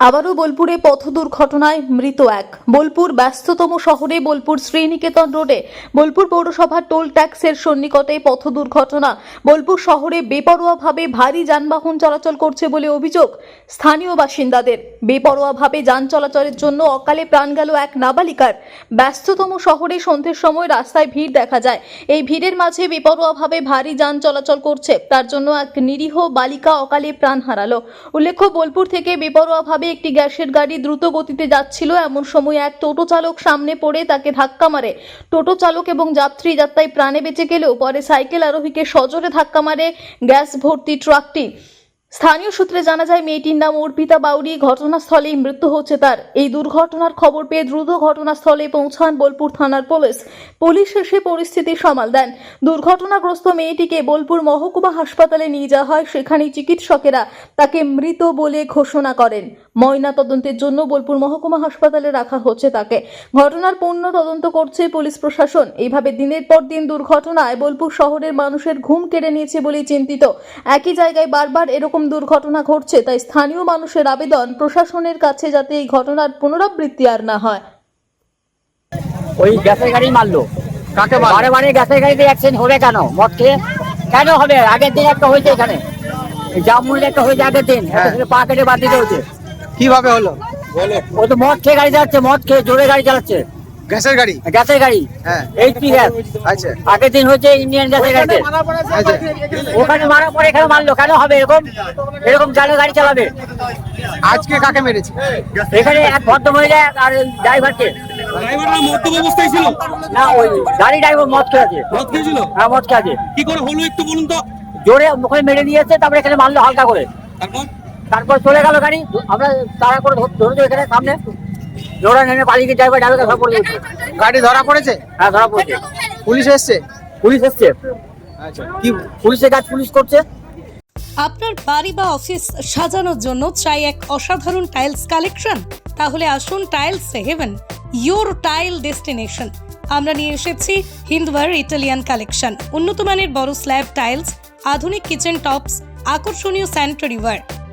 আবারও বোলপুরে পথ দুর্ঘটনায় মৃত এক। বোলপুর ব্যস্ততম শহরে বোলপুর শ্রীনিকেতন রোডে বোলপুর পৌরসভার টোল ট্যাক্সের সন্নিকটে পথ দুর্ঘটনা। বোলপুর শহরে বেপরোয়াভাবে ভারী যানবাহন চলাচল করছে বলে অভিযোগ স্থানীয় বাসিন্দাদের। বেপরোয়াভাবে যান চলাচলের জন্য অকালে প্রাণ গেল এক নাবালিকার। ব্যস্ততম শহরে সন্ধ্যের সময় রাস্তায় ভিড় দেখা যায়। এই ভিড়ের মাঝে বেপরোয়াভাবে ভারী যান চলাচল করছে। তার জন্য এক নিরীহ বালিকা অকালে প্রাণ হারালো। উল্লেখ্য, বোলপুর থেকে বেপরোয়াভাবে একটি গ্যাসের গাড়ি দ্রুত গতিতে যাচ্ছিল। এমন সময় এক টোটো চালক সামনে পড়ে তাকে ধাক্কা মারে। টোটো চালক এবং যাত্রী যাত্রায় প্রাণে বেঁচে গেলেও পরে সাইকেল আরোহীকে সজোরে ধাক্কা মারে গ্যাস ভর্তি ট্রাকটি। স্থানীয় সূত্রে জানা যায়, মেয়েটির নাম অর্পিতা বাউরি ঘটনাস্থলেই মৃত্যু হচ্ছে তার। এই দুর্ঘটনার খবর পেয়ে দ্রুত ঘটনাস্থলে পৌঁছান বোলপুর থানার পুলিশ। পুলিশ এসে পরিস্থিতি সামাল দেন। দুর্ঘটনাগ্রস্ত মেয়েটিকে বোলপুর মহকুমা হাসপাতালে নিয়ে যাওয়া হয়। সেখানে চিকিৎসকেরা তাকে মৃত বলে ঘোষণা করেন। ময়না তদন্তের জন্য বোলপুর মহকুমা হাসপাতালে রাখা হচ্ছে তাকে। ঘটনার পূর্ণ তদন্ত করছে পুলিশ প্রশাসন। এইভাবে দিনের পর দিন দুর্ঘটনায় বোলপুর শহরের মানুষের ঘুম কেড়ে নিয়েছে বলেই চিন্তিত। একই জায়গায় বারবার এরকম দুর্ঘটনা ঘটছে তাই স্থানীয় মানুষের আবেদন প্রশাসনের কাছে যাতে এই ঘটনার পুনরাবৃত্তি আর না হয়। ওই গ্যাসের গাড়ি মারলো। কাকে? বারে বারে গ্যাসের গাড়িতে অ্যাক্সিডেন্ট হবে কেন? মদ খেয়ে কেন হবে? আগের দিন একটা হয়েছে এখানে। জামুনির একটা হয়েছে আগের দিন। হ্যাঁ। পা কেটে বাদ দিতে হয়েছে। কীভাবে হলো? ও তো মদ খেয়ে গাড়ি চালাচ্ছে মদ খেয়ে জোরে গাড়ি চালাচ্ছে। গ্যাসের গাড়ি? গ্যাসের গাড়ি। হ্যাঁ। HP gas. আচ্ছা। আগের দিন হয়েছে ইন্ডিয়ান গ্যাসের গাড়িতে। আচ্ছা। ওখানে মারার পরে এখানে মারলো? কেন হবে এরকম? এরকম জানে গাড়ি চালাবে। আজকে কাকে মেরেছে? এখানে এক ভদ্র মহিলা আর ড্রাইভারকে। ড্রাইভাররা মদ্যপ অবস্থায় ছিল? না ওই গাড়ি ড্রাইভার মদ খেয়েছিল? হ্যাঁ মদ খেয়ে আছে কি করে হলো একটু বলুন তো? জোরে ওখানে মেরে দিয়েছে তারপরে এখানে মারলো হালকা করে। তারপর? তারপর চলে গেল গাড়ি। আমরা তাড়া করে ধর- ধরেছি এখানে সামনে। জোড়া নেমে পালিয়ে গিয়ে ড্রাইভার ড্রাইভার ধরা পড়ে গেছে। গাড়ি ধরা পড়েছে? হ্যাঁ ধরা পড়েছে। পুলিশ এসছে? পুলিশ এসছে। আচ্ছা। কি পুলিশের কাজ পুলিশ করছে? আপনার বাড়ি বা অফিস সাজানোর জন্য চাই এক অসাধারণ টাইলস কালেকশন? তাহলে আসুন Tiles Heaven your tile destination. আমরা নিয়ে এসেছি হিন্দওয়ার ইটালিয়ান কালেকশন। উন্নত মানের বড় স্ল্যাব টাইলস আধুনিক কিচেন টপস আকর্ষণীয় স্যানিটারি ওয়ার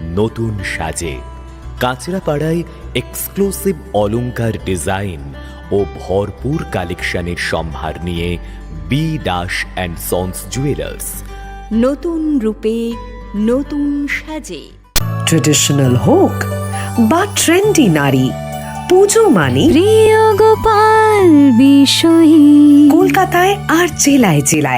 নতুন সাজে। কাঁচরাপাড়ায় এক্সক্লুসিভ অলংকার ডিজাইন ও ভরপুর কালেকশনের সম্ভার নিয়ে B Das and sons jewellers নতুন রূপে নতুন সাজে। ট্রেডিশনাল হোক বা ট্রেন্ডি নারী পুজো মানে প্রিয় গোপাল বিষয়ী। কলকাতায় আর জেলায় জেলায়